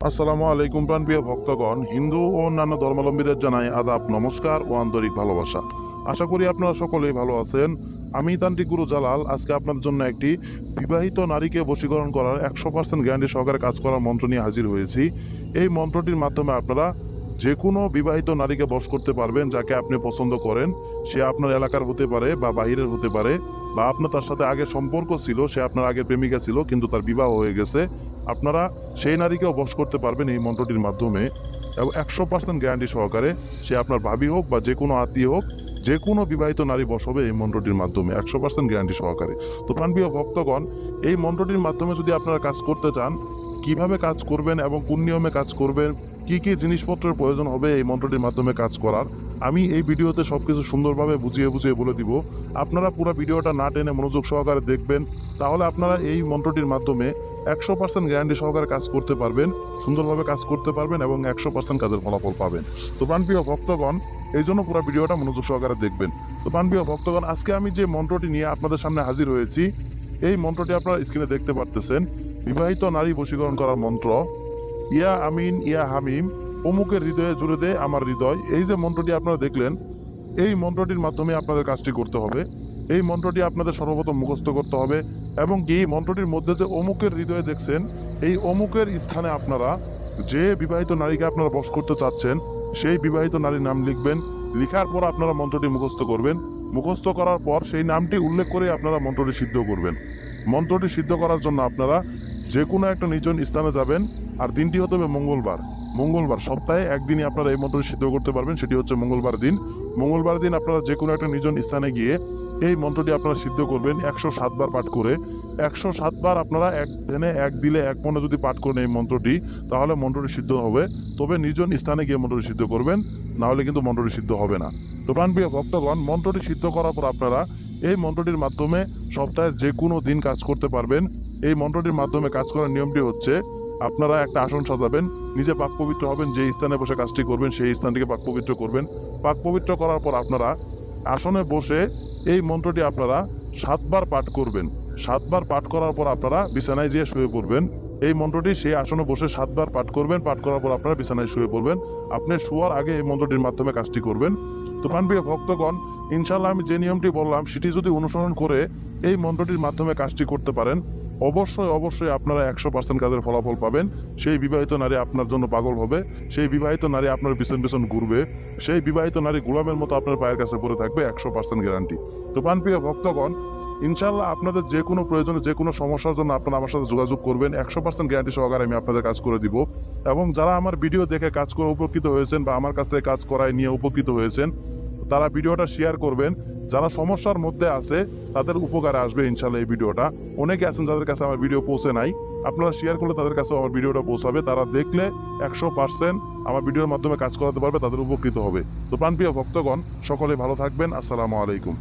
আসসালামু আলাইকুম প্রাণপ্রিয় ভক্তগণ, হিন্দু ও অন্যান্য ধর্মাবলম্বীদের জানাই আদাব, নমস্কার ও আন্তরিক ভালোবাসা। আশা করি আপনারা সকলেই ভালো আছেন। আমি তান্ত্রিক গুরু জালাল, আজকে আপনাদের জন্য একটি বিবাহিত নারীকে বশীকরণ করার একশো পার্সেন্ট গ্যারান্টি সহকারে কাজ করার মন্ত্র নিয়ে হাজির হয়েছি। এই মন্ত্রটির মাধ্যমে আপনারা যে কোনো বিবাহিত নারীকে বস করতে পারবেন, যাকে আপনি পছন্দ করেন, সে আপনার এলাকার হতে পারে বা বাহিরের হতে পারে, বা আপনার তার সাথে আগে সম্পর্ক ছিল, সে আপনার আগে প্রেমিকা ছিল, কিন্তু তার বিবাহ হয়ে গেছে। আপনারা সেই নারীকেও বস করতে পারবেন এই মন্ত্রটির মাধ্যমে। এবং একশো পার্সেন্ট গ্যারান্টি সহকারে সে আপনার ভাবি হোক বা যে কোনো আত্মীয় হোক যে কোনো বিবাহিত নারী বশ হবে এই মন্ত্রটির মাধ্যমে, একশো পার্সেন্ট গ্যারান্টি সহকারে। তো প্রাণপ্রিয় ভক্তগণ, এই মন্ত্রটির মাধ্যমে যদি আপনারা কাজ করতে চান, কীভাবে কাজ করবেন এবং কোন নিয়মে কাজ করবেন কি কি জিনিসপত্রের প্রয়োজন হবে এই মন্ত্রটির মাধ্যমে কাজ করার, আমি এই ভিডিওতে সবকিছু সুন্দরভাবে বুঝিয়ে বুঝিয়ে বলে দিব। আপনারা পুরো ভিডিওটা না টেনে মনোযোগ সহকারে দেখবেন, তাহলে আপনারা এই মন্ত্রটির মাধ্যমে একশো পার্সেন্ট গ্যারান্টি সহকারে কাজ করতে পারবেন, সুন্দরভাবে কাজ করতে পারবেন এবং একশো পার্সেন্ট কাজের ফলাফল পাবেন। তো প্রাণপ্রিয় ভক্তগণ, এই জন্য পুরো ভিডিওটা মনোযোগ সহকারে দেখবেন। তো প্রাণপ্রিয় ভক্তগণ, আজকে আমি যে মন্ত্রটি নিয়ে আপনাদের সামনে হাজির হয়েছি, এই মন্ত্রটি আপনারা স্ক্রিনে দেখতে পারতেছেন। বিবাহিত নারী বশীকরণ করার মন্ত্র ইয়া আমিন, ইয়া হামিম, অমুকের হৃদয়ে জুড়ে দে আমার হৃদয়। এই যে মন্ত্রটি আপনারা দেখলেন, এই মন্ত্রটির মাধ্যমে আপনাদের কাজটি করতে হবে। এই মন্ত্রটি আপনাদের সর্বপ্রথম মুখস্থ করতে হবে এবং এই মন্ত্রটির মধ্যে যে অমুকের হৃদয়ে দেখছেন, এই অমুকের স্থানে আপনারা যে বিবাহিত নারীকে আপনারা বশ করতে চাচ্ছেন, সেই বিবাহিত নারীর নাম লিখবেন। লিখার পর আপনারা মন্ত্রটি মুখস্থ করবেন। মুখস্থ করার পর সেই নামটি উল্লেখ করে আপনারা মন্ত্রটি সিদ্ধ করবেন। মন্ত্রটি সিদ্ধ করার জন্য আপনারা যে কোনো একটা নির্জন স্থানে যাবেন। আর দিনটি হতে হবে মঙ্গলবার। মঙ্গলবার সপ্তাহে একদিনই আপনারা এই মন্ত্রটি সিদ্ধ করতে পারবেন, সেটি হচ্ছে মঙ্গলবার দিন। মঙ্গলবার দিন আপনারা যে কোনো একটা নির্জন স্থানে গিয়ে এই মন্ত্রটি আপনারা সিদ্ধ করবেন, একশো সাতবার পাঠ করে। একশো সাতবার আপনারা এক দিনে এক দিলে এক মনে যদি পাঠ করেন এই মন্ত্রটি, তাহলে মন্ত্রটি সিদ্ধ হবে। তবে নির্জন স্থানে গিয়ে মন্ত্রটি সিদ্ধ করবেন না হলে কিন্তু মন্ত্রটি সিদ্ধ হবে না। তো প্রাণপ্রিয় ভক্তগণ, মন্ত্রটি সিদ্ধ করার পর আপনারা এই মন্ত্রটির মাধ্যমে সপ্তাহের যে কোনো দিন কাজ করতে পারবেন। এই মন্ত্রটির মাধ্যমে কাজ করার নিয়মটি হচ্ছে আপনারা একটা আসন সাজাবেন, নিজে পাক পবিত্র হবেন যে স্থানে বসে কাজটি করবেন, সেই স্থানটিকে পাক পবিত্র করবেন। পাক পবিত্র করার পর আপনারা আসনে বসে এই মন্ত্রটি আপনারা সাতবার পাঠ করবেন। সাতবার পাঠ করার পর আপনারা বিছানায় যেয়ে শুয়ে পড়বেন। এই মন্ত্রটি সেই আসনে বসে সাতবার পাঠ করবেন, পাঠ করার পর আপনারা বিছানায় শুয়ে পড়বেন। আপনি শোয়ার আগে এই মন্ত্রটির মাধ্যমে কাজটি করবেন। তো প্রাণপ্রিয় ভক্তগণ ইনশাল্লাহ আমি যে নিয়মটি বললাম, সেটি যদি অনুসরণ করে এই মন্ত্রটির মাধ্যমে কাজটি করতে পারেন অবশ্যই অবশ্যই আপনারা একশো পার্সেন্ট কাজের ফলাফল পাবেন। সেই বিবাহিত নারী আপনার জন্য পাগল হবে। সেই বিবাহিত নারী আপনার পিছন পিছন ঘুরবে। সেই বিবাহিত নারী গোলামের মতো আপনার পায়ের কাছে পড়ে থাকবে, একশো পার্সেন্ট গ্যারান্টি তো প্রাণপ্রিয় ভক্তগণ ইনশাল্লাহ আপনাদের যে কোনো প্রয়োজনে, যে কোনো সমস্যার জন্য আপনারা আমার সাথে যোগাযোগ করবেন। একশো পার্সেন্ট গ্যারান্টি সহকারে আমি আপনাদের কাজ করে দিব। এবং যারা আমার ভিডিও দেখে কাজ করে উপকৃত হয়েছেন বা আমার কাছ থেকে কাজ করায় নিয়ে উপকৃত হয়েছেন, তারা ভিডিওটা শেয়ার করবেন। যারা সমস্যার মধ্যে আছে, তাদের উপকারে আসবে ইনশাল্লাহ এই ভিডিওটা। অনেকে আছেন যাদের কাছে আমার ভিডিও পৌঁছে নাই, আপনারা শেয়ার করলে তাদের কাছে আমার ভিডিওটা পৌঁছাবে। তারা দেখলে একশো পার্সেন্ট আমার ভিডিওর মাধ্যমে কাজ করাতে পারবে, তাদের উপকৃত হবে। তো প্রাণপ্রিয় ভক্তগণ, সকলে ভালো থাকবেন। আসসালামু আলাইকুম।